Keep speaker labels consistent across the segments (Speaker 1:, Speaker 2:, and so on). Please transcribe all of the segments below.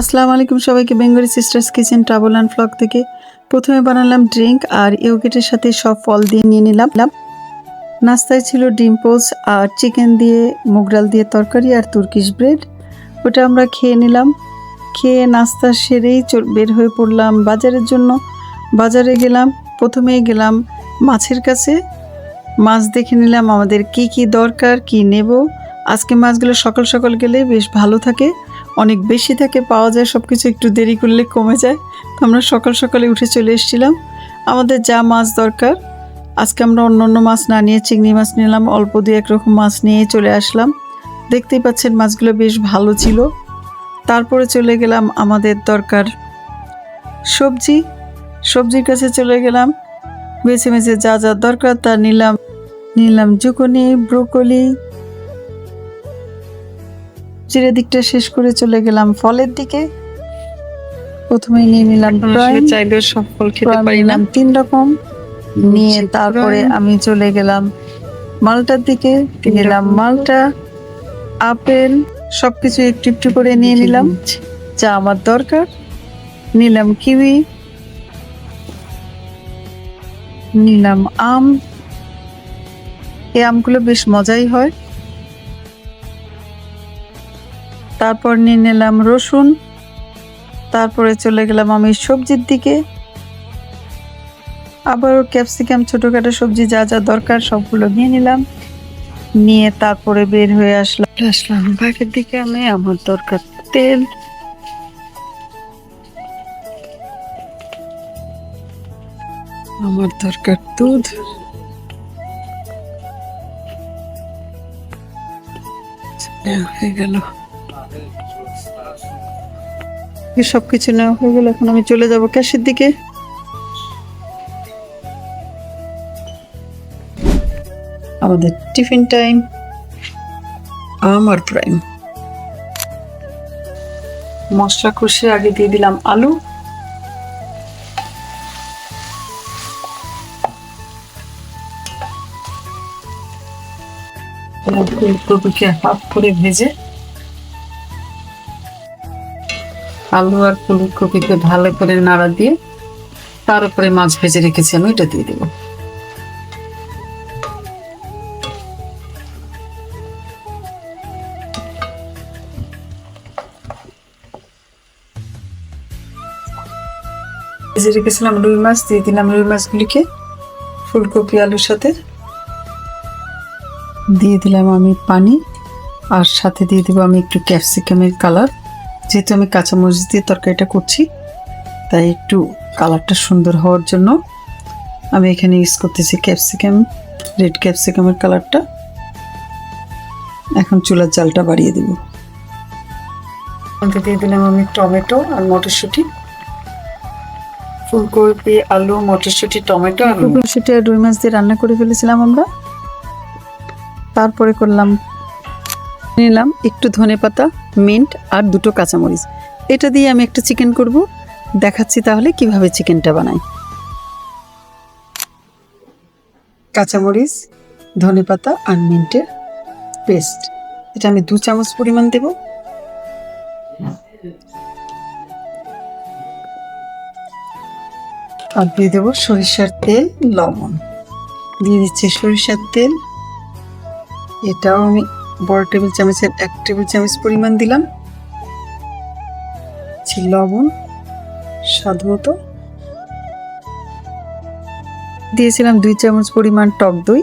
Speaker 1: আসসালামু আলাইকুম সবাইকে Bengali sisters kitchen travel and vlog থেকে। প্রথমে বানালাম ড্রিঙ্ক আর ইয়োগেটের সাথে সব ফল দিয়ে নিয়ে নিলাম। নাস্তায় ছিল ডিম আর চিকেন দিয়ে মুগ ডাল দিয়ে তরকারি আর তুর্কিশ ব্রেড। ওটা আমরা খেয়ে নিলাম। খেয়ে নাস্তা সেরেই বের হয়ে পড়লাম বাজারের জন্য। বাজারে গেলাম, প্রথমেই গেলাম মাছের কাছে। মাছ দেখে নিলাম আমাদের কি কি দরকার, কি নেব। আজকে মাছগুলো সকাল সকাল গেলে বেশ ভালো থাকে। অনেক বেশি থাকে, পাওয়া যায় সব কিছু একটু দেরি করলে কমে যায়। তো আমরা সকাল সকালে উঠে চলে এসেছিলাম। আমাদের যা মাছ দরকার, আজকে আমরা অন্য অন্য মাছ না নিয়ে চিংড়ি মাছ নিলাম, অল্প দু এক রকম মাছ নিয়ে চলে আসলাম। দেখতেই পাচ্ছেন মাছগুলো বেশ ভালো ছিল। তারপরে চলে গেলাম আমাদের দরকার সবজি। সবজির কাছে চলে গেলাম, বেছে বেছে যা যা দরকার তা নিলাম। নিলাম জুকনি, ব্রোকলি জিরে দিকটা শেষ করে চলে গেলাম ফলের দিকে। প্রথমে নিয়ে নিলাম
Speaker 2: চাইলেও সব ফল খেতে পারি না।
Speaker 1: নিলাম তিন রকম। নিয়ে তারপরে আমি চলে গেলাম মালটার দিকে। নিলাম মালটা আপেল সবকিছু একটু একটু করে নিয়ে নিলাম। যা আমার দরকার। নিলাম কিউই। নিলাম আম। এই আমগুলো বেশ মজাই হয়। তারপর নিয়ে নিলাম রসুন। তারপরে চলে গেলাম আমি সবজির দিকে। আবারও ক্যাপসিকাম ছোটোখাটো সবজি যা যা দরকার সবগুলো নিয়ে নিলাম। নিয়ে তারপরে বের হয়ে আসলাম।
Speaker 2: আসলাম বাঘের দিকে আমি, আমার দরকার তেল। আমার দরকার দুধ। হয়ে গেল।
Speaker 1: সব কিছু নেওয়া হয়ে গেল, এখন আমি চলে যাব ক্যাশের দিকে। আমাদের টিফিন টাইম,
Speaker 2: আমার প্রাইম মশলা কষে আগে দিয়ে দিলাম আলু। ফুলকপিকে হাফ করে ভেজে আলু আর ফুলকপিকে ভালো করে নাড়া দিয়ে তার উপরে মাছ ভেজে রেখেছি, আমি এটা দিয়ে দেবো। ভেজে রেখেছিলাম রুই মাছ, দিয়ে দিলাম রুই মাছগুলিকে ফুলকপি, আলুর সাথে।
Speaker 1: দিয়ে দিলাম আমি পানি, আর সাথে দিয়ে দেবো আমি একটু ক্যাপসিকামের কালার। যেহেতু আমি কাঁচামরিচ দিয়ে তরকারিটা করছি তাই একটু কালারটা সুন্দর হওয়ার জন্য আমি এখানে ইউজ করতেছি ক্যাপসিকাম রেড ক্যাপসিকামের কালারটা। এখন চুলার জালটা বাড়িয়ে দেবো।
Speaker 2: দিয়ে দিলাম আমি টমেটো আর মটরশুঁটি। ফুলকপি আলু মটরশুঁটি টমেটো আর নুন।
Speaker 1: সেটা রুই মাছ দিয়ে রান্না করে ফেলেছিলাম আমরা। তারপরে করলাম নিলাম একটু ধনে পাতা, মিন্ট আর দুটো কাঁচামরিচ। এটা দিয়ে আমি একটা চিকেন করব। দেখাচ্ছি তাহলে কীভাবে চিকেনটা বানাই। কাঁচামরিচ, ধনে পাতা আর মিন্টের পেস্ট। এটা আমি দু চামচ পরিমাণ দেব। আর দিয়ে দেবো সরিষার তেল, লবণ। দিয়ে দিচ্ছি সরিষার তেল। এটাও আমি বড় টেবিল চামচের এক টেবিল চামচ পরিমাণ দিলাম। লবণ, স্বাদ মতো। দিয়েছিলাম দুই চামচ পরিমাণ টক দই।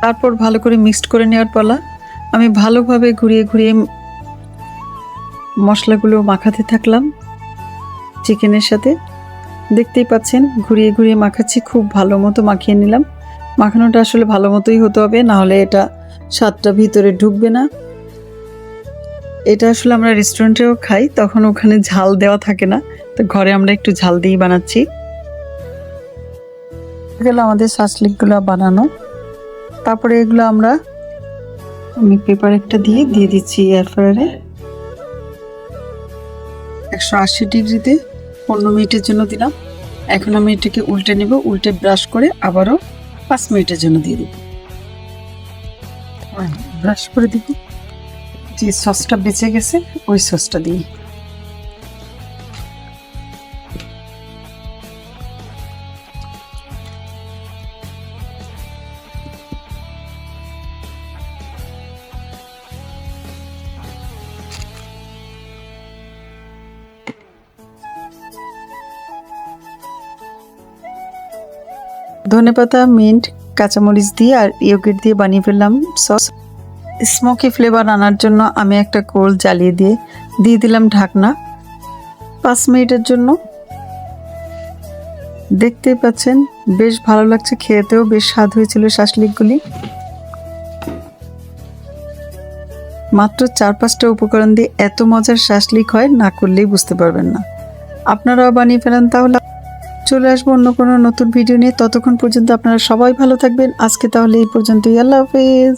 Speaker 1: তারপর ভালো করে মিক্সড করে নেওয়ার পালা। আমি ভালোভাবে ঘুরিয়ে ঘুরিয়ে মশলাগুলো মাখাতে থাকলাম। চিকেনের সাথে। দেখতেই পাচ্ছেন, ঘুরিয়ে ঘুরিয়ে মাখাচ্ছি, খুব ভালো মতো মাখিয়ে নিলাম। মাখানোটা আসলে ভালো মতোই হতে হবে, না হলে এটা স্বাদটা ভিতরে ঢুকবে না। এটা আসলে আমরা রেস্টুরেন্টেও খাই, তখন ওখানে ঝাল দেওয়া থাকে না, তো ঘরে আমরা একটু ঝাল দিয়েই বানাচ্ছি। গেল আমাদের শাসলিকগুলো বানানো। তারপরে এগুলো আমরা আমি পেপার একটা দিয়ে দিয়ে দিচ্ছি এয়ার ফ্রায়ারে একশো আশি ডিগ্রিতে পনেরো মিনিটের জন্য দিলাম। এখন আমি এটাকে উল্টে নেব, উল্টে ব্রাশ করে আবারও পাঁচ মিনিটের জন্য দিয়ে দেব। ব্রাশ করে দিব। যে সসটা বেঁচে গেছে, ওই সসটা দিই ধনেপাতা, মিন্ট, কাঁচামরিচ দিয়ে আর ইয়োগেট দিয়ে বানিয়ে ফেললাম সস। স্মোকি ফ্লেভার আনার জন্য আমি একটা কোল জ্বালিয়ে দিয়ে দিয়ে দিলাম ঢাকনা। পাঁচ মিনিটের জন্য। দেখতেই পাচ্ছেন, বেশ ভালো লাগছে খেতেও, বেশ স্বাদ হয়েছিল শাসলিকগুলি মাত্র চার পাঁচটা উপকরণ দিয়ে এত মজার শাসলিক হয়, না করলেই বুঝতে পারবেন না। আপনারাও বানিয়ে ফেলেন তাহলে। চলে আসব অন্য কোনো নতুন ভিডিও নিয়ে। ততক্ষণ পর্যন্ত আপনারা সবাই ভালো থাকবেন। আজকে তাহলে এই পর্যন্তই। আল্লাহ হাফেজ।